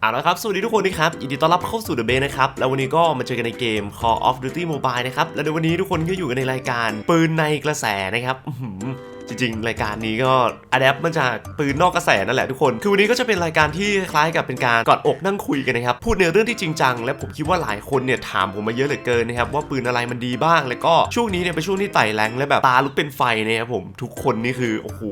เอาละครับ สวัสดีทุกคนนะครับ ยินดีต้อนรับเข้าสู่ The Bay นะครับ แล้ววันนี้ก็มาเจอกันในเกม Call of Duty Mobile นะครับ และในวันนี้ทุกคนก็อยู่กันในรายการปืนในกระแสนะครับ จริงๆ รายการนี้ก็อัดแอปมาจากปืนนอกกระแสนั่นแหละทุกคน คือวันนี้ก็จะเป็นรายการที่คล้ายกับเป็นการกอดอกนั่งคุยกันนะครับ พูดในเรื่องที่จริงจัง และผมคิดว่าหลายคนเนี่ยถามผมมาเยอะเหลือเกินนะครับว่าปืนอะไรมันดีบ้าง แล้วก็ช่วงนี้เนี่ยเป็นช่วงที่ไต่แรงและแบบตาลุกเป็นไฟนะครับผมทุกคนนี่คือโอ้โห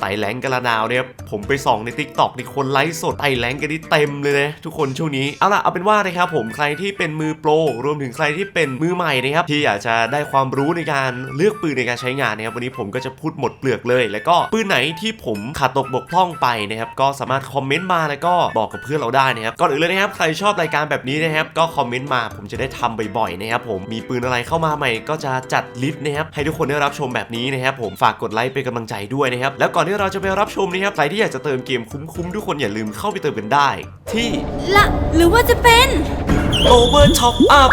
ไต่แรงกันละนาวเนี่ยผมไปส่องใน t ิ k t o k นี่คนไลฟ์สดไต่แรงกันนี่เต็มเลยนะทุกคนช่วงนี้เอาล่ะเอาเป็นว่านะครับผมใครที่เป็นมือโปรรวมถึงใครที่เป็นมือใหม่นะครับที่อยากจะได้ความรู้ในการเลือกปืนในการใช้งานนะครับวันนี้ผมก็จะพูดหมดเปลือกเลย แล้วก็ปืนไหนที่ผมขาดตกบกพร่องไปนะครับก็สามารถคอมเมนต์มาแล้วก็บอกกับเพื่อนเราได้นะครับก่อนอื่นเลยนะครับใครชอบรายการแบบนี้นะครับก็คอมเมนต์มาผมจะได้ทำบ่อยๆนะครับผมมีปืนอะไรเข้ามาใหม่ ก็จะจัดลิสต์นะครับให้ทุกคนได้รับชมแบบนี้นะครับผมฝากกดไลค์เป็นกำลังใจด้วยนะครับแล้วก่อนที่เราจะไปรับชมนะครับใครที่อยากจะเติมเกมคุ้มๆทุกคนอย่าลืมเข้าไปเติมกันได้ ที่ละหรือว่าจะเป็น Over Top Up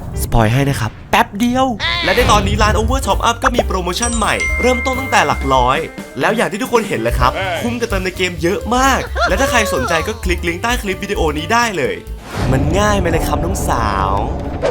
สปอยให้นะครับ แป๊บเดียว และในตอนนี้ร้าน Over Top Up ก็มีโปรโมชั่นใหม่ เริ่มต้นตั้งแต่หลักร้อย แล้วอย่างที่ทุกคนเห็นเลยครับ คุ้มกับเติมในเกมเยอะมาก และถ้าใครสนใจก็คลิกลิงก์ใต้คลิปวิดีโอนี้ได้เลย มันง่ายไหมเลยครับน้องสาว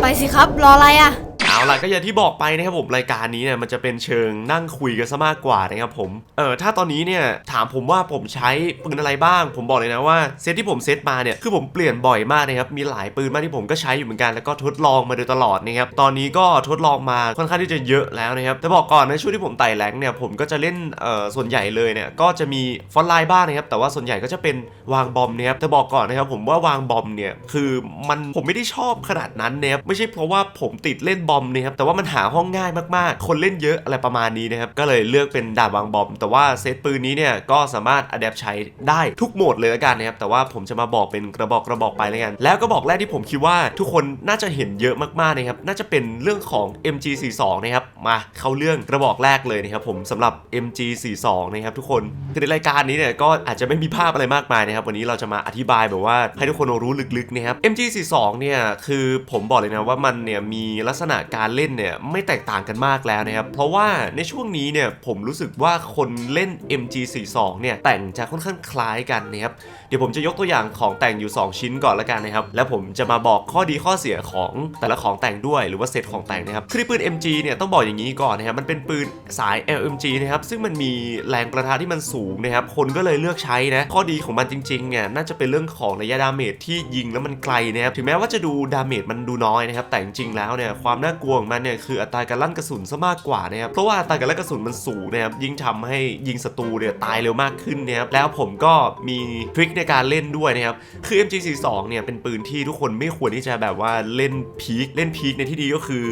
ไปสิครับรออะไรอะ เอาล่ะก็อย่างที่บอกไปนะครับผมรายการนี้เนี่ยมันจะเป็นเชิงนั่งคุยกันซะมากกว่านะครับผมเออถ้าตอนนี้เนี่ยถามผมว่าผมใช้ปืนอะไรบ้าง ผมบอกเลยนะว่าเซตที่ผมเซตมาเนี่ยคือผมเปลี่ยนบ่อยมากนะครับมีหลายปืนมากที่ผมก็ใช้อยู่เหมือนกันแล้วก็ทดลองมาโดยตลอดนะครับตอนนี้ก็ทดลองมาค่อนข้างที่จะเยอะแล้วนะครับแต่บอกก่อนนะช่วงที่ผมไต่แรงเนี่ยผมก็จะเล่นเอ่อส่วนใหญ่เลยเนี่ยก็จะมีฟอนต์ไลน์บ้างนะครับแต่ว่าส่วนใหญ่ก็จะเป็นวางบอมนะครับแต่บอกก่อนนะครับผมว่าวางบอมเนี่ยคือมันผมไม่ได้ชอบขนาดนั้นนะครับไม่ใช่เพราะว่าผมติดเล่นบอมนะครับแต่ว่ามันหาห้องง่ายมากๆ คนเล่นเยอะอะไรประมาณนี้นะครับก็เลยเลือกเป็นดาบวางบอม แต่ว่าเซตปืนนี้เนี่ยก็สามารถอัดแอปใช้ได้ทุกโหมดเลยละกันนะครับแต่ว่าผมจะมาบอกเป็นกระบอกกระบอกไปแล้วกันแล้วก็บอกแรกที่ผมคิดว่าทุกคนน่าจะเห็นเยอะมากๆนะครับน่าจะเป็นเรื่องของ MG42 นะครับมาเข้าเรื่องกระบอกแรกเลยนะครับผมสำหรับ MG42 นะครับทุกคนคือในรายการนี้เนี่ยก็อาจจะไม่มีภาพอะไรมากมายนะครับวันนี้เราจะมาอธิบายแบบว่าให้ทุกคนรู้ลึกๆนะครับ MG42 เนี่ยคือผมบอกเลยนะว่ามันเนี่ยมีลักษณะการเล่นเนี่ยไม่แตกต่างกันมากแล้วนะครับ เพราะว่าในช่วงนี้เนี่ยผมรู้สึกว่าคนเล่น MG42 เนี่ยแต่งจะค่อนข้างคล้ายกันนะครับ เดี๋ยวผมจะยกตัวอย่างของแต่งอยู่ 2 ชิ้นก่อนละกันนะครับ แล้วผมจะมาบอกข้อดีข้อเสียของแต่ละของแต่งด้วยหรือว่าเซตของแต่งนะครับคือปืน MG เนี่ยต้องบอกอย่างนี้ก่อนนะครับมันเป็นปืนสาย LMG นะครับซึ่งมันมีแรงประทะที่มันสูงนะครับคนก็เลยเลือกใช้นะข้อดีของมันจริงๆเนี่ยน่าจะเป็นเรื่องของระยะดาเมจที่ยิงแล้วมันไกลนะครับถึงแม้ว่าจะดูดาเมจมันดูน้อยนะครับแต่จริงๆแล้วเนี่ยความน่ากลัวของมันเนี่ยคืออัตราการลั่นกระสุนซะมากกว่านะครับเพราะว่าอัตราการลั่นกระสุนมันสูงนะครับยิ่งทำให้ยิงศัตรูเนี่ยตายเร็วมากขึ้นนะครับแล้วผมก็มีทริคในการเล่นด้วยนะครับคือ MG42 เนี่ยเป็นปืนที่ทุกคนไม่ควรที่จะแบบว่าเล่นพีคเล่นพีคในที่ดีก็คือ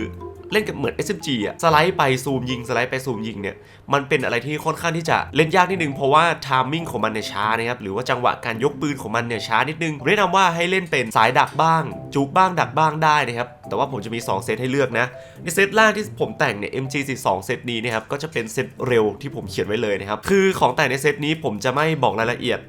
เล่นกับเหมือน SMG อะสไลด์ไปซูมยิงสไลด์ไปซูมยิงเนี่ยมันเป็นอะไรที่ค่อนข้างที่จะเล่นยากนิดนึงเพราะว่าทามมิ่งของมันเนี่ยช้านะครับหรือว่าจังหวะการยกปืนของมันเนี่ยช้านิดนึงผมแนะนำว่าให้เล่นเป็นสายดักบ้าง จุกบ้างดักบ้างได้นะครับแต่ว่าผมจะมี 2 เซตให้เลือกนะ ในเซตแรกที่ผมแต่งเนี่ย MG42 เซตนี้นะครับก็จะเป็นเซตเร็วที่ผมเขียนไว้เลยนะครับคือของแต่งในเซตนี้ผมจะไม่บอกรายละเอียด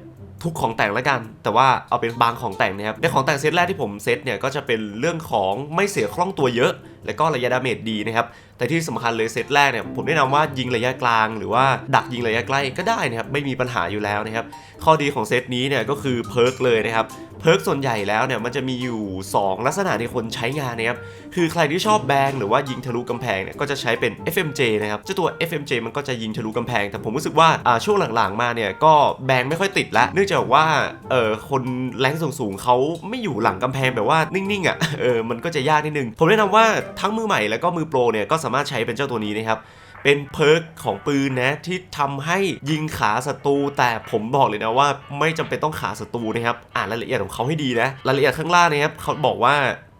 ทุกของแต่งแล้วกัน แต่ว่าเอาเป็นบางของแต่งนะครับในของแต่งเซตแรกที่ผมเซตเนี่ยก็จะเป็นเรื่องของไม่เสียคล่องตัวเยอะและก็ระยะดาเมจดีนะครับ แต่ที่สำคัญเลยเซตแรกเนี่ยผมแนะนำว่ายิงระยะกลาง หรือว่าดักยิงระยะใกล้ก็ได้นะครับไม่มีปัญหาอยู่แล้วนะครับข้อดีของเซตนี้เนี่ยก็คือเพิร์กเลยนะครับเพิร์กส่วนใหญ่แล้วเนี่ยมันจะมีอยู่ 2 ลักษณะในคนใช้งานนะครับคือใครที่ชอบแบงหรือว่ายิงทะลุกำแพงเนี่ยก็จะใช้เป็น FMJ นะครับเจ้าตัว FMJ มันก็จะยิงทะลุกำแพง แต่ผมรู้สึกว่าช่วงหลังๆมาเนี่ยก็แบงไม่ค่อยติดละเนื่องจากว่าเออคนแรงสูงๆเขาไม่อยู่หลังกำแพงแบบว่านิ่งๆอะเออมันก็จะยากนิดนึงผมแนะนำว่าทั้งมือใหม่แล้วก็มือโปรเนี่ยก็สามารถใช้เป็นเจ้าตัวนี้นะครับเป็นเพิร์กของปืนนะที่ทำให้ยิงขาศัตรูแต่ผมบอกเลยนะว่าไม่จำเป็นต้องขาศัตรูนะครับอ่านรายละเอียดของเขาให้ดีนะรายละเอียดข้างล่างนะครับเขาบอกว่า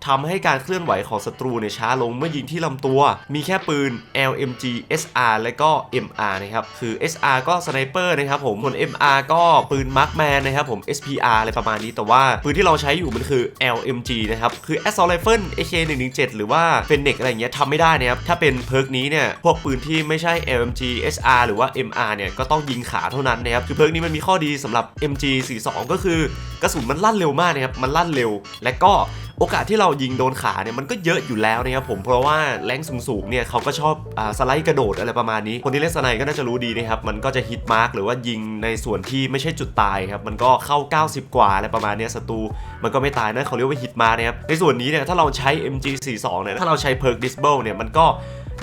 ทำให้การเคลื่อนไหวของศัตรูเนี่ยช้าลงเมื่อยิงที่ลำตัว มีแค่ปืน LMG SR และก็ MR นะครับ คือ SR ก็สไนเปอร์นะครับผมส่วน MR ก็ปืน Markman นนะครับผม SPR อะไรประมาณนี้ แต่ว่าปืนที่เราใช้อยู่มันคือ LMG นะครับ คือ Assault Rifle AK117 หรือว่า Fennec อะไรเงี้ยทำไม่ได้นะครับ ถ้าเป็นเพิร์กนี้เนี่ย พวกปืนที่ไม่ใช่ LMG SR หรือว่า MR เนี่ย ก็ต้องยิงขาเท่านั้นนะครับ คือเพิร์กนี้มันมีข้อดีสำหรับ MG 42 ก็คือ กระสุนมันลั่นเร็วมากนะครับมันลั่นเร็ว และก็โอกาสที่เรายิงโดนขาเนี่ยมันก็เยอะอยู่แล้วนะครับผมเพราะว่าแรงสูงๆเนี่ยเขาก็ชอบอ่าสไลด์กระโดดอะไรประมาณนี้ คนที่เล่นสไนก็น่าจะรู้ดีนะครับมันก็จะฮิตมาร์กหรือว่ายิงในส่วนที่ไม่ใช่จุดตายครับมันก็เข้า 90 กว่าอะไรประมาณนี้ศัตรูมันก็ไม่ตายนั่นเขาเรียกว่าฮิตมาร์กนะครับในส่วนนี้เนี่ยถ้าเราใช้ MG42 เนี่ยถ้าเราใช้เพิร์กดิสเบิลเนี่ยมันก็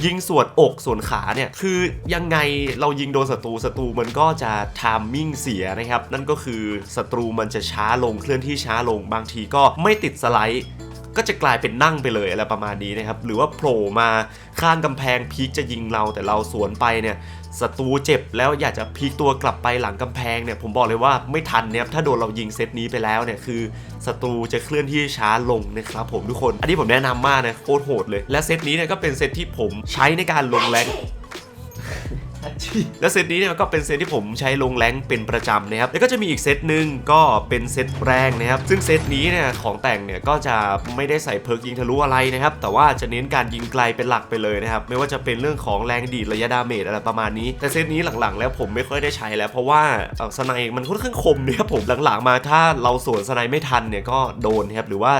ยิงส่วนอกส่วนขาเนี่ย คือยังไงเรายิงโดนศัตรูศัตรูมันก็จะทามมิ่งเสียนะครับ นั่นก็คือศัตรูมันจะช้าลงเคลื่อนที่ช้าลงบางทีก็ไม่ติดสไลด์ก็จะกลายเป็นนั่งไปเลยอะไรประมาณนี้นะครับ หรือว่าโผล่มาข้างกำแพงพีคจะยิงเราแต่เราสวนไปเนี่ย ศัตรูเจ็บแล้วอยากจะพีกตัวกลับไปหลังกำแพงเนี่ยผมบอกเลยว่าไม่ทันเนี่ยถ้าโดนเรายิงเซตนี้ไปแล้วเนี่ยคือศัตรูจะเคลื่อนที่ช้าลงนะครับผมทุกคน อันนี้ผมแนะนำมากนะโคตรโหดเลย และเซตนี้เนี่ยก็เป็นเซตที่ผมใช้ในการลงแรง แล้วเซตนี้เนี่ยก็เป็นเซตที่ผมใช้ลงแรงเป็นประจำนะครับแล้วก็จะมีอีกเซตหนึ่งก็เป็นเซตแรงนะครับซึ่งเซตนี้เนี่ยของแต่งเนี่ยก็จะไม่ได้ใส่เพิร์กยิงทะลุอะไรนะครับแต่ว่าจะเน้นการยิงไกลเป็นหลักไปเลยนะครับไม่ว่าจะเป็นเรื่องของแรงดีดระยะดาเมจอะไรประมาณนี้แต่เซตนี้หลังๆ แล้วผมไม่ค่อยได้ใช้แล้วเพราะว่าสไนมันค่อนข้างคมเนี่ยครับผมหลังๆมาถ้าเราสวนสไนไม่ทันเนี่ยก็โดนครับหรือว่า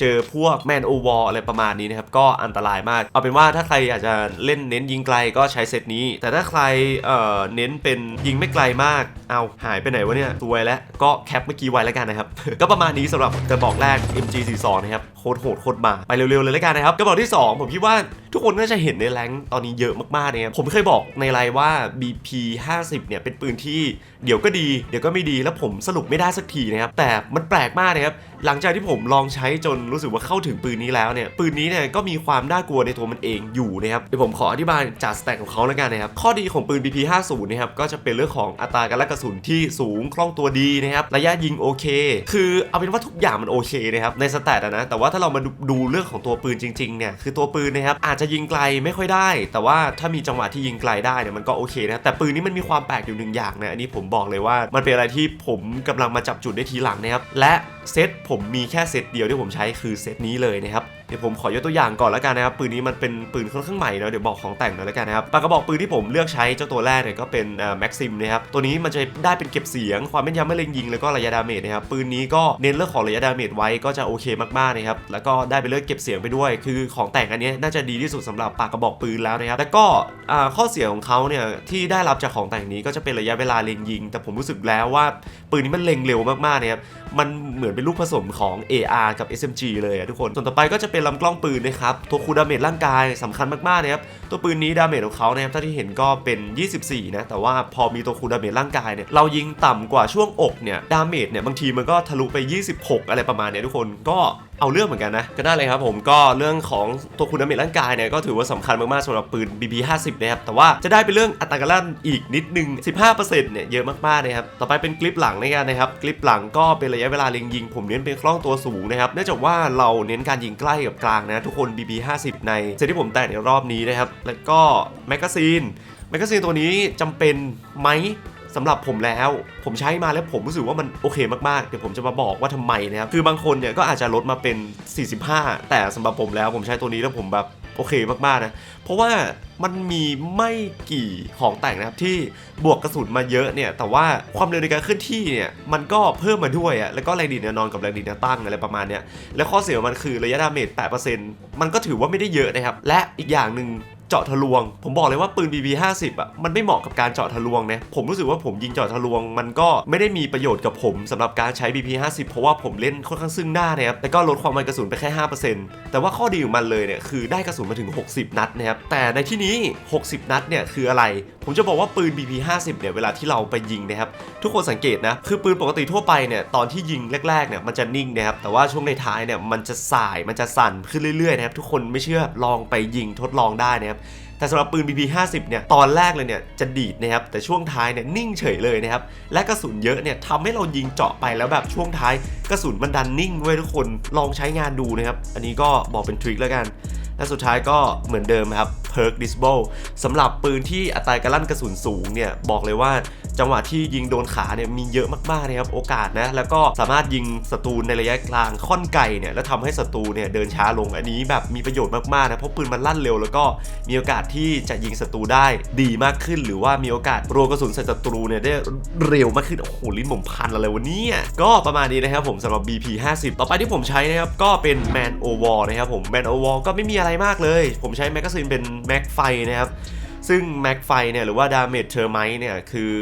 เจอพวกแมนโอวอลอะไรประมาณนี้นะครับ ก็อันตรายมาก เอาเป็นว่าถ้าใครอยากจะเล่นเน้นยิงไกลก็ใช้เซตนี้ แต่ถ้าใครเอ่อเน้นเป็นยิงไม่ไกลมาก เอาหายไปไหนวะเนี่ยตัวแล้วก็แคปเมื่อกี้ไว้แล้วกันนะครับ ก็ประมาณนี้สำหรับกระบอกแรก MG42 นะครับโคตรโหดโคตรมาไปเร็วๆเลยแล้วกันนะครับกระบอกที่ 2 ผมคิดว่าทุกคนน่าจะเห็นในแรงตอนนี้เยอะมากๆเนะครับผมเคยบอกในไลน์ว่า BP 50 เนี่ยเป็นปืนที่เดี๋ยวก็ดี เดี๋ยวก็ไม่ดีแล้วผมสรุปไม่ได้สักทีนะครับแต่มันแปลกมากนะครับหลังจากที่ผมลองใช้จนรู้สึกว่าเข้าถึงปืนนี้แล้วเนี่ยปืนนี้เนี่ยก็มีความน่ากลัวในตัวมันเองอยู่นะครับเดี๋ยวผมขออธิบายจากสแต็กของเขาแล้วกันนะครับข้อดีของปืน BP50 นะครับก็จะเป็นเรื่องของอัตราการลั่นกระสุนที่สูงคล่องตัวดีนะครับระยะยิงโอเค คือเอาเป็นว่าทุกอย่างมันโอเคนะครับในสแตทอะนะแต่ว่าถ้าเรามาดูดูเรื่องของตัวปืนจริงๆเนี่ยคือตัวปืนนะครับอาจจะยิงไกลไม่ค่อยได้ แต่ว่าถ้ามีจังหวะที่ยิงไกลได้เนี่ยมันก็โอเคนะแต่ปืนนี้มันมีความแปลกอยู่หนึ่งอย่างนะอันนี้ผมบอกเลยว่ามันเป็นอะไรที่ผมกำลังมาจับจุดได้ทีหลังนะครับและเซตผมมีแค่เซตเดียวที่ผมใช้คือเซตนี้เลยนะครับ เดี๋ยวผมขอยกตัวอย่างก่อนแล้วกันนะครับปืนนี้มันเป็นปืนค่อนข้างใหม่เนาะเดี๋ยวบอกของแต่งหน่อยแล้วกันนะครับปากกระบอกปืนที่ผมเลือกใช้เจ้าตัวแรกเนี่ยก็เป็นแม็กซิมนะครับตัวนี้มันจะได้เป็นเก็บเสียง ความแม่นยำไม่เล็งยิงแล้วก็ระยะดาเมจนะครับปืนนี้ก็เน้นเรื่องของระยะดาเมจไว้ก็จะโอเคมากๆนะครับแล้วก็ได้เป็นเรื่องเก็บเสียงไปด้วย คือของแต่งอันนี้น่าจะดีที่สุดสำหรับปากกระบอกปืนแล้วนะครับแล้วก็ข้อเสียของเขาเนี่ยที่ได้รับจากของแต่งนี้ก็จะเป็นระยะเวลาเล็งยิง แต่ผมรู้สึกแล้วว่าปืนนี้มันเล็งเร็วมากๆนะครับมันเหมือนเป็นลูกผสมของ AR กับ SMG เลยอะทุกคนส่วนต่อไปก็จะเป็นลำกล้องปืนนะครับตัวคูดาเมจร่างกายสำคัญมากๆนะครับตัวปืนนี้ดาเมจของเขานะครับถ้าที่เห็นก็เป็น 24 นะแต่ว่าพอมีตัวคูดาเมจร่างกายเนี่ยเรายิงต่ำกว่าช่วงอกเนี่ยดาเมจเนี่ยบางทีมันก็ทะลุไป 26 อะไรประมาณเนี้ยทุกคนก็ เอาเรื่องเหมือนกันนะ ก็ได้เลยครับผมก็เรื่องของตัวคูลดาเมจร่างกายเนี่ยก็ถือว่าสำคัญมากๆสำหรับปืน BB 50นะครับแต่ว่าจะได้เป็นเรื่องอัตราการลั่นอีกนิดนึง 15%เนี่ยเยอะมากๆนะครับต่อไปเป็นกลิปหลังในการนะครับกลิปหลังก็เป็นระยะเวลาเล็งยิง ผมเน้นเป็นคล่องตัวสูงนะครับเนื่องจากว่าเราเน้นการยิงใกล้กับกลางนะทุกคน BB 50ในเซตที่ผมแต่งในรอบนี้นะครับแล้วก็แมกกาซีนแมกกาซีนตัวนี้จำเป็นไหม สำหรับผมแล้ว ผมใช้มาแล้วผมรู้สึกว่ามันโอเคมากๆ เดี๋ยวผมจะมาบอกว่าทำไมนะครับ คือบางคนเนี่ยก็อาจจะลดมาเป็น 45 แต่สำหรับผมแล้วผมใช้ตัวนี้แล้วผมแบบโอเคมากๆนะ เพราะว่ามันมีไม่กี่ของแต่งนะครับที่บวกกระสุนมาเยอะเนี่ยแต่ว่าความเร็วในการเคลื่อนที่เนี่ยมันก็เพิ่มมาด้วยอะแล้วก็แรงดีดแนวนอนกับแรงดีดแนวตั้งอะไรประมาณเนี้ยแล้วข้อเสียของมันคือระยะดาเมจ8%มันก็ถือว่าไม่ได้เยอะนะครับและอีกอย่างหนึ่ง เจาะทะลวง ผมบอกเลยว่าปืน BB 50อะมันไม่เหมาะกับการเจาะทะลวงนะผมรู้สึกว่าผมยิงเจาะทะลวง มันก็ไม่ได้มีประโยชน์กับผมสำหรับการใช้ BB 50เพราะว่าผมเล่นค่อนข้างซึ่งหน้านะครับแล้วก็ลดความมันกระสุนไปแค่ 5%แต่ว่าข้อดีของมันเลยเนี่ยคือได้กระสุนมาถึง 60 นัดนะครับแต่ในที่นี้ 60 นัดเนี่ยคืออะไร ผมจะบอกว่าปืน BB 50เนี่ยเวลาที่เราไปยิงนะครับทุกคนสังเกตนะคือปืนปกติทั่วไปเนี่ยตอนที่ยิงแรกๆเนี่ยมันจะนิ่งนะครับแต่ว่าช่วงในท้ายเนี่ยมันจะสายมันจะสั่นขึ้นเรื่อยๆนะครับทุกคนไม่เชื่อลองไปยิงทดลองได้นะครับแต่สำหรับปืน BP 50 เนี่ยตอนแรกเลยเนี่ยจะดีดนะครับแต่ช่วงท้ายเนี่ยนิ่งเฉยเลยนะครับและกระสุนเยอะเนี่ยทำให้เรายิงเจาะไปแล้วแบบช่วงท้ายกระสุนมันดันนิ่งไว้ยทุกคนลองใช้งานดูนะครับอันนี้ก็บอกเป็นทริคแล้วกันและสุดท้ายก็เหมือนเดิมครับ Perk Disable สำหรับปืนที่อัตราการลั่นกระสุนสูงเนี่ยบอกเลยว่าจังหวะที่ยิงโดนขาเนี่ยมีเยอะมากๆนะครับโอกาสนะแล้วก็สามารถยิงศัตรูในระยะกลางค่อนไกลเนี่ยแล้วทำให้ศัตรูเนี่ยเดินช้าลงอันนี้แบบมีประโยชน์มากๆนะเพราะปืนมันลั่นเร็ว แล้วก็มีโอกาสที่จะยิงศัตรูได้ดีมากขึ้น หรือว่ามีโอกาสรัวกระสุนใส่ศัตรูเนี่ยได้เร็วมากขึ้นโอ้โหลิ้นผมพันอะไรวะเนี่ยก็ประมาณนี้นะครับผมสำหรับ BP 50ต่อไปที่ผมใช้นะครับก็เป็น Man o w a r นะครับผม Man o w a r ก็ไม่มีอะไรมากเลย ผมใช้แมกกาซีนเป็น แม็กไฟนะครับ ซึ่งแม็กไฟเนี่ยหรือว่าดาเมจเทอร์ไมเนี่ยคือ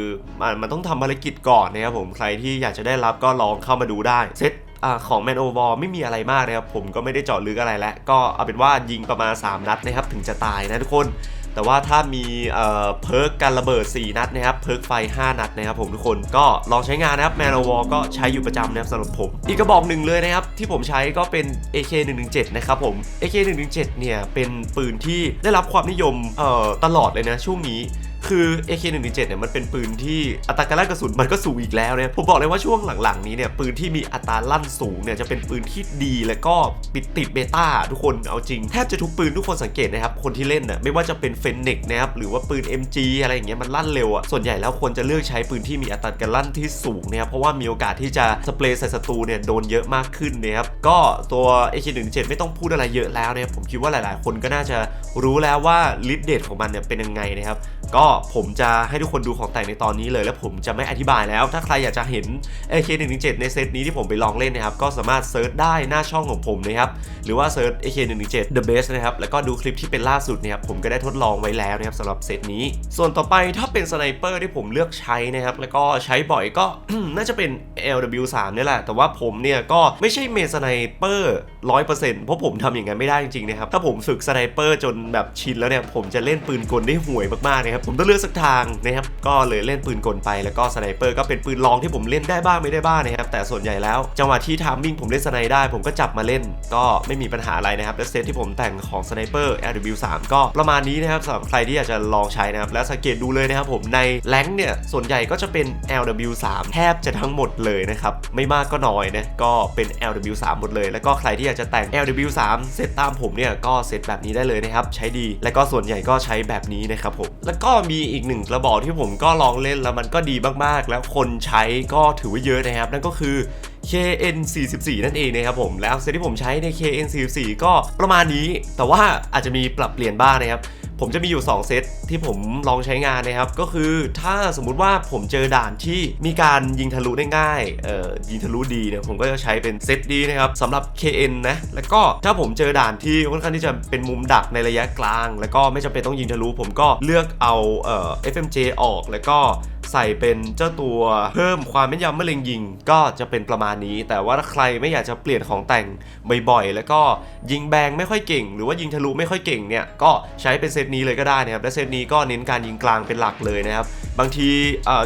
มันมันต้องทำภารกิจก่อนนะครับผมใครที่อยากจะได้รับก็ลองเข้ามาดูได้เซตอของแมนโอวอลไม่มีอะไรมากนะครับ ผมก็ไม่ได้เจาะลึกอะไรแล้ว ก็เอาเป็นว่ายิงประมาณ 3 นัดนะครับ ถึงจะตายนะทุกคน แต่ว่าถ้ามีเอ่อเพิร์กการระเบิด 4 นัดนะครับ เพิร์กไฟ 5 นัดนะครับผมทุกคนก็ลองใช้งานนะครับแมนวอลก็ใช้อยู่ประจำนะครับสำหรับผม อีกกระบอกหนึ่งเลยนะครับ ที่ผมใช้ก็เป็น AK117 นะครับผม AK117 เนี่ยเป็นปืนที่ได้รับความนิยมเอ่อตลอดเลยนะช่วงนี้ คือ AK117 เนี่ยมันเป็นปืนที่อัตราการลั่นกระสุนมันก็สูงอีกแล้วเนี่ยผมบอกเลยว่าช่วงหลังๆนี้เนี่ยปืนที่มีอัตราลั่นสูงเนี่ยจะเป็นปืนที่ดีและก็ปิดติดเบต้าทุกคนเอาจริงแทบจะทุกปืนทุกคนสังเกตนะครับคนที่เล่นน่ะไม่ว่าจะเป็นเฟนเน็กนะครับหรือว่าปืน MG อะไรอย่างเงี้ยมันลั่นเร็วอะส่วนใหญ่แล้วควรจะเลือกใช้ปืนที่มีอัตราการลั่นที่สูงนะครับเพราะว่ามีโอกาสที่จะสเปรย์ใส่ศัตรูเนี่ยโดนเยอะมากขึ้นนะครับก็ตัว AK117 ไม่ต้องพูดอะไรเยอะแล้วนะครับผมคิดว่าหลาย ๆ คนก็น่าจะรู้แล้วว่าลิดเดตของมันเนี่ยเป็นยังไงนะครับ ก็ผมจะให้ทุกคนดูของแต่งในตอนนี้เลย แล้วผมจะไม่อธิบายแล้ว ถ้าใครอยากจะเห็น AK117 ในเซตนี้ที่ผมไปลองเล่นนะครับ ก็สามารถเซิร์ชได้หน้าช่องของผมนะครับ หรือว่าเซิร์ช AK117 The Best นะครับ แล้วก็ดูคลิปที่เป็นล่าสุดนะครับ ผมก็ได้ทดลองไว้แล้วนะครับสำหรับเซตนี้ ส่วนต่อไปถ้าเป็นสไนเปอร์ที่ผมเลือกใช้นะครับ แล้วก็ใช้บ่อยก็ น่าจะเป็น LW3 นี่แหละ แต่ว่าผมเนี่ยก็ไม่ใช่เมนสไนเปอร์100%เปอร์เซ็นต์เพราะผมทำอย่างนั้นไม่ได้จริงๆนะครับ ถ้าผมฝึกสไนเปอร์จนแบบชินแล้วเนี่ย ผมจะเล่นปืนกลได้ห่วยมากๆนะครับผมต้องเลือกสักทางนะครับก็เลยเล่นปืนกลไปแล้วก็สไนเปอร์ก็เป็นปืนลองที่ผมเล่นได้บ้างไม่ได้บ้างนะครับแต่ส่วนใหญ่แล้วจังหวะที่ทามมิ่งผมเล่นสไนได้ ผมก็จับมาเล่น ก็ไม่มีปัญหาอะไรนะครับและเซตที่ผมแต่งของสไนเปอร์ LW3 ก็ประมาณนี้นะครับสำหรับใครที่อยากจะลองใช้นะครับและสังเกตดูเลยนะครับผมในแรงค์เนี่ยส่วนใหญ่ก็จะเป็น LW3 แทบจะทั้งหมดเลยนะครับไม่มากก็น้อยนะก็เป็น LW3 หมดเลย แล้วก็ใครที่อยากจะแต่ง LW3 เซตตามผมเนี่ยก็เซตแบบนี้ได้เลยนะครับใช้ดี และก็ส่วนใหญ่ก็ใช้แบบนี้นะครับผมแล้วก็็มีอีกหนึ่งกระบอกที่ผมก็ลองเล่นแล้วมันก็ดีมากๆ แล้วคนใช้ก็ถือว่าเยอะนะครับ นั่นก็คือ KN44 นั่นเองนะครับผมแล้วเซตที่ผมใช้ใน KN44 ก็ประมาณนี้ แต่ว่าอาจจะมีปรับเปลี่ยนบ้างนะครับ ผมจะมีอยู่ 2 เซตที่ผมลองใช้งานนะครับ ก็คือถ้าสมมุติว่าผมเจอด่านที่มีการยิงทะลุได้ง่ายเอ่อยิงทะลุดีเนี่ยผมก็จะใช้เป็นเซตดีนะครับสำหรับ KN นะแล้วก็ถ้าผมเจอด่านที่ค่อนข้างที่จะเป็นมุมดักในระยะกลาง แล้วก็ไม่จำเป็นต้องยิงทะลุผมก็เลือกเอาเอ่อ FMJ ออกแล้วก็ ใส่เป็นเจ้าตัวเพิ่มความแม่นยำเมื่อเล็งยิง ก็จะเป็นประมาณนี้ แต่ว่าถ้าใครไม่อยากจะเปลี่ยนของแต่งบ่อยๆ แล้วก็ยิงแบงไม่ค่อยเก่ง หรือว่ายิงทะลุไม่ค่อยเก่งเนี่ยก็ใช้เป็นเซตนี้เลยก็ได้นะครับและเซตนี้ก็เน้นการยิงกลางเป็นหลักเลยนะครับบางที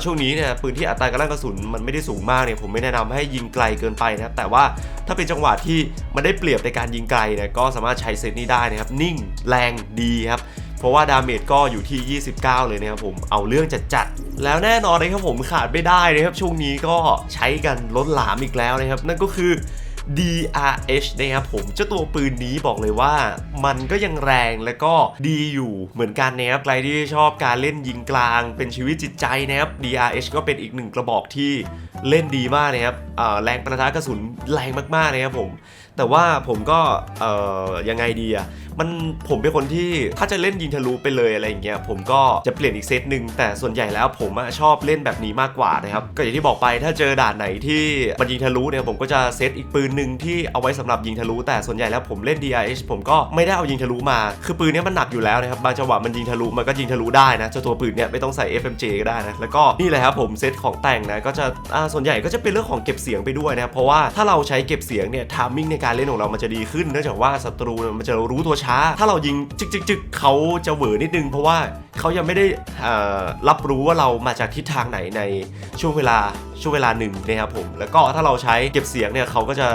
ช่วงนี้เนี่ยปืนที่อัตราการลั่นกระสุนมันไม่ได้สูงมากเนี่ยผมไม่แนะนำให้ยิงไกลเกินไปนะครับแต่ว่าถ้าเป็นจังหวะที่มันได้เปรียบในการยิงไกลเนี่ยก็สามารถใช้เซตนี้ได้นะครับนิ่งแรงดีครับ เพราะว่าดาเมจก็อยู่ที่ 29 เลยนะครับผมเอาเรื่องจัดจัดๆแล้วแน่นอนนะครับผมขาดไม่ได้นะครับช่วงนี้ก็ใช้กันล้นหลามอีกแล้วนะครับ นั่นก็คือ DRH นะครับผมเจ้าตัวปืนนี้บอกเลยว่ามันก็ยังแรงและก็ดีอยู่เหมือนกันนะครับใครที่ชอบการเล่นยิงกลางเป็นชีวิตจิตใจนะครับ DRH ก็เป็นอีกหนึ่งกระบอกที่เล่นดีมากนะครับแรงประทะกระสุนแรงมากๆนะครับผม แต่ว่าผมก็ยังไงดีอะ มันผมเป็นคนที่ถ้าจะเล่นยิงทะลุไปเลยอะไรอย่างเงี้ยผมก็จะเปลี่ยนอีกเซตหนึ่งแต่ส่วนใหญ่แล้วผมชอบเล่นแบบนี้มากกว่านะครับก็อย่างที่บอกไปถ้าเจอด่านไหนที่มันยิงทะลุเนี่ยผมก็จะเซตอีกปืนหนึ่งที่เอาไว้สำหรับยิงทะลุแต่ส่วนใหญ่แล้วผมเล่น DRH ผมก็ไม่ได้เอายิงทะลุมา คือปืนนี้มันหนักอยู่แล้วนะครับบางจังหวะมันยิงทะลุมันก็ยิงทะลุได้นะเจ้าตัวปืนเนี่ยไม่ต้องใส่ FMJ ก็ได้นะแล้วก็นี่แหละครับผมเซตของแต่งนะก็จะอ่าส่วนใหญ่ก็จะเป็นเรื่องของเก็บเสียงไปด้วยนะครับเพราะว่าถ้าเราใช้เก็บเสียงเนี่ยทามมิ่งในการเล่นของเรามันจะดีขึ้นเนื่องจากว่าศัตรูมันจะรู้ตัวช้า ถ้าเรายิงจึกจึกจึกเขาจะเหวอนิดนึง เพราะว่าเขายังไม่ได้รับรู้ว่าเรามาจากทิศทางไหนในช่วงเวลาช่วงเวลาหนึ่งนะครับผม แล้วก็ถ้าเราใช้เก็บเสียงเนี่ยเขาก็จะ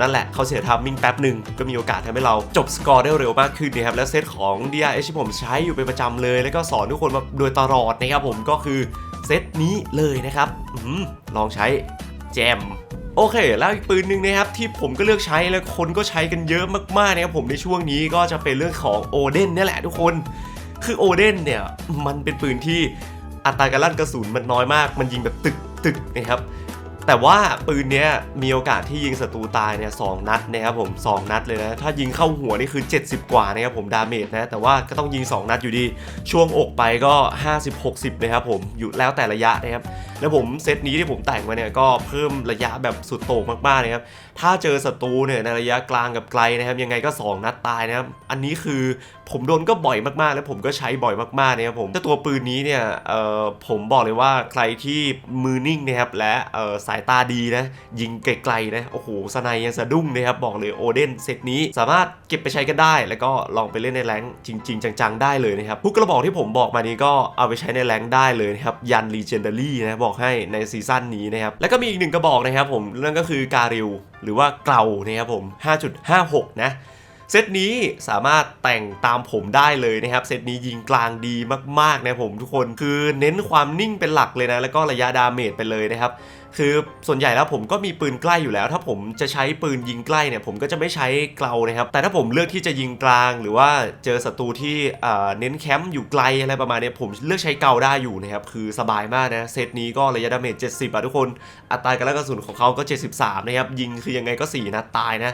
นั่นแหละเขาเสียทามมิ่งแป๊บหนึ่งก็มีโอกาสทำให้เราจบสกอร์ได้เร็วมากขึ้นนะครับ และเซตของ DRH ที่ผมใช้อยู่เป็นประจำเลย แล้วก็สอนทุกคนมาโดยตลอดนะครับผมก็คือเซตนี้เลยนะครับอลองใช้แจม โอเค แล้วอีกปืนหนึ่งนะครับที่ผมก็เลือกใช้แล้วคนก็ใช้กันเยอะมากๆนะครับผมในช่วงนี้ก็จะเป็นเรื่องของโอเดนนี่แหละทุกคน คือโอเดนเนี่ยมันเป็นปืนที่อัตราการลั่นกระสุนมันน้อยมาก มันยิงแบบตึกตึกนะครับแต่ว่าปืนเนี้ยมีโอกาสที่ยิงศัตรูตายเนี่ยสองนัดนะครับผม 2 นัดเลยนะ ถ้ายิงเข้าหัวนี่คือ 70 กว่านะครับผมดาเมจนะ แต่ว่าก็ต้องยิง 2 นัดอยู่ดี ช่วงอกไปก็ 50-60 นะครับผมอยู่แล้วแต่ระยะนะครับแล้วผมเซตนี้ที่ผมแต่งมาเนี่ยก็เพิ่มระยะแบบสุดโต่งมากๆเลยครับ ถ้าเจอศัตรูเนี่ยในระยะกลางกับไกลนะครับยังไงก็ 2 นัดตายนะครับ อันนี้คือผมโดนก็บ่อยมากๆ แล้วผมก็ใช้บ่อยมากๆนะครับผมแต่ตัวปืนนี้เนี่ยเอ่อผมบอกเลยว่าใครที่มือนิ่งนะครับและเอ่อสายตาดีนะยิงไกลๆนะโอ้โหสไนยังสะดุ้งนะครับบอกเลยโอเดนเซตนี้สามารถเก็บไปใช้กันได้ แล้วก็ลองไปเล่นในแรงจริง ๆ จังๆได้เลยนะครับทุกกระบอกที่ผมบอกมานี้ก็เอาไปใช้ในแรงได้เลยนะครับยัน Legendary นะบอกอกให้ในซีซั่นนี้นะครับ แล้วก็มีอีกหนึ่งกระบอกนะครับผม เรื่องก็คือการิวหรือว่าเกลานะครับผม 5.56 นะ เซตนี้สามารถแต่งตามผมได้เลยนะครับ เซตนี้ยิงกลางดีมากๆนะผมทุกคนคือเน้นความนิ่งเป็นหลักเลยนะ แล้วก็ระยะดาเมจไปเลยนะครับ คือส่วนใหญ่แล้วผมก็มีปืนใกล้อยู่แล้ว ถ้าผมจะใช้ปืนยิงใกล้เนี่ยผมก็จะไม่ใช้เกลานะครับ แต่ถ้าผมเลือกที่จะยิงกลางหรือว่าเจอศัตรูที่เน้นแคมป์อยู่ไกลอะไรประมาณเนี้ยผมเลือกใช้เกลาได้อยู่นะครับคือสบายมากนะเซตนี้ก็ระยะดาเมจ70อะทุกคนอัตราการกระสุนของเขาก็ 73นะครับยิงคือยังไงก็ 4นัดตายนะ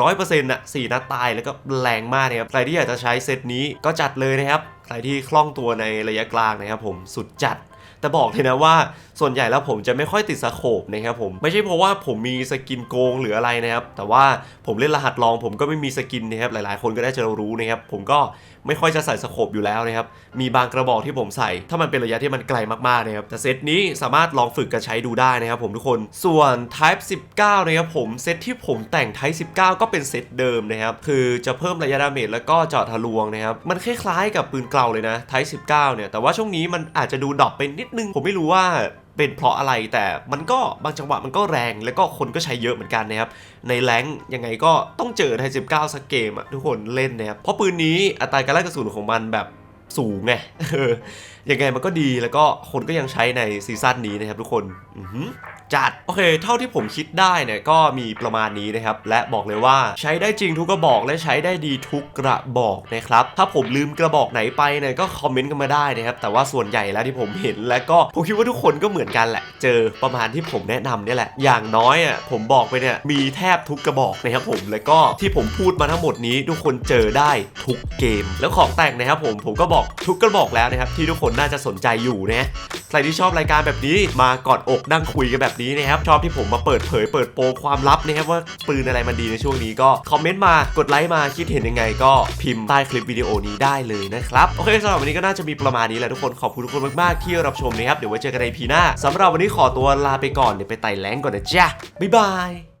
ร้อยเปอร์เซ็นต์อะสี่นัดตายแล้วก็แรงมากนะครับใครที่อยากจะใช้เซตนี้ก็จัดเลยนะครับใครที่คล่องตัวในระยะกลางนะครับผมสุดจัดแต่บอกเลยนะว่าส่วนใหญ่แล้วผมจะไม่ค่อยติดสโคบนะครับผมไม่ใช่เพราะว่าผมมีสกินโกงหรืออะไรนะครับแต่ว่าผมเล่นรหัสลองผมก็ไม่มีสกินนะครับหลายๆ คนก็ได้จะรู้นะครับผมก็ไม่ค่อยจะใส่สโคปอยู่แล้วนะครับ มีบางกระบอกที่ผมใส่ ถ้ามันเป็นระยะที่มันไกลมากๆนะครับ แต่เซตนี้สามารถลองฝึกกันใช้ดูได้นะครับผมทุกคน ส่วน Type 19นะครับผม เซตที่ผมแต่ง Type 19 ก็เป็นเซตเดิมนะครับ คือจะเพิ่มระยะดาเมจแล้วก็เจาะทะลวงนะครับ มันคล้ายๆกับปืนเกลาเลยนะ Type 19 เนี่ย แต่ว่าช่วงนี้มันอาจจะดูดรอปไปนิดนึง ผมไม่รู้ว่า เป็นเพราะอะไรแต่มันก็บางจังหวะมันก็แรงแล้วก็คนก็ใช้เยอะเหมือนกันนะครับ ในแรงยังไงก็ต้องเจอไทย19 สักเกมอะทุกคนเล่นนะครับเพราะปืนนี้อัตราการไล่กระสุนของมันแบบสูงไงยังไงมันก็ดีแล้วก็คนก็ยังใช้ในซีซั่นนี้นะครับทุกคนจัด โอเค เท่าที่ผมคิดได้เนี่ยก็มีประมาณนี้นะครับ และบอกเลยว่าใช้ได้จริงทุกกระบอกและใช้ได้ดีทุกกระบอกนะครับ ถ้าผมลืมกระบอกไหนไปเนี่ยก็คอมเมนต์กันมาได้นะครับ แต่ว่าส่วนใหญ่แล้วที่ผมเห็น และก็ผมคิดว่าทุกคนก็เหมือนกันแหละ เจอประมาณที่ผมแนะนำนี่แหละ อย่างน้อยอะผมบอกไปเนี่ยมีแทบทุกกระบอกนะครับผม แล้วก็ที่ผมพูดมาทั้งหมดนี้ทุกคนเจอได้ทุกเกม แล้วของแต่งนะครับผมผมก็บอกทุกกระบอกแล้วนะครับที่ทุกคนน่าจะสนใจอยู่นะใครที่ชอบรายการแบบนี้มากอดอกนั่งคุยกันแบบนี้นะครับ ชอบที่ผมมาเปิดเผยเปิดโปงความลับนะครับว่าปืนอะไรมันดีในช่วงนี้ก็คอมเมนต์มากดไลค์มาคิดเห็นยังไง ก็พิมพ์ใต้คลิปวิดีโอนี้ได้เลยนะครับโอเคสำหรับวันนี้ก็น่าจะมีประมาณนี้แหละทุกคนขอบคุณทุกคนมากๆที่รับชมนะครับเดี๋ยวไว้เจอกันในพีหน้าสำหรับวันนี้ขอตัวลาไปก่อนเดี๋ยวไปไต่แรงก่อนนะจ๊ะบ๊ายบาย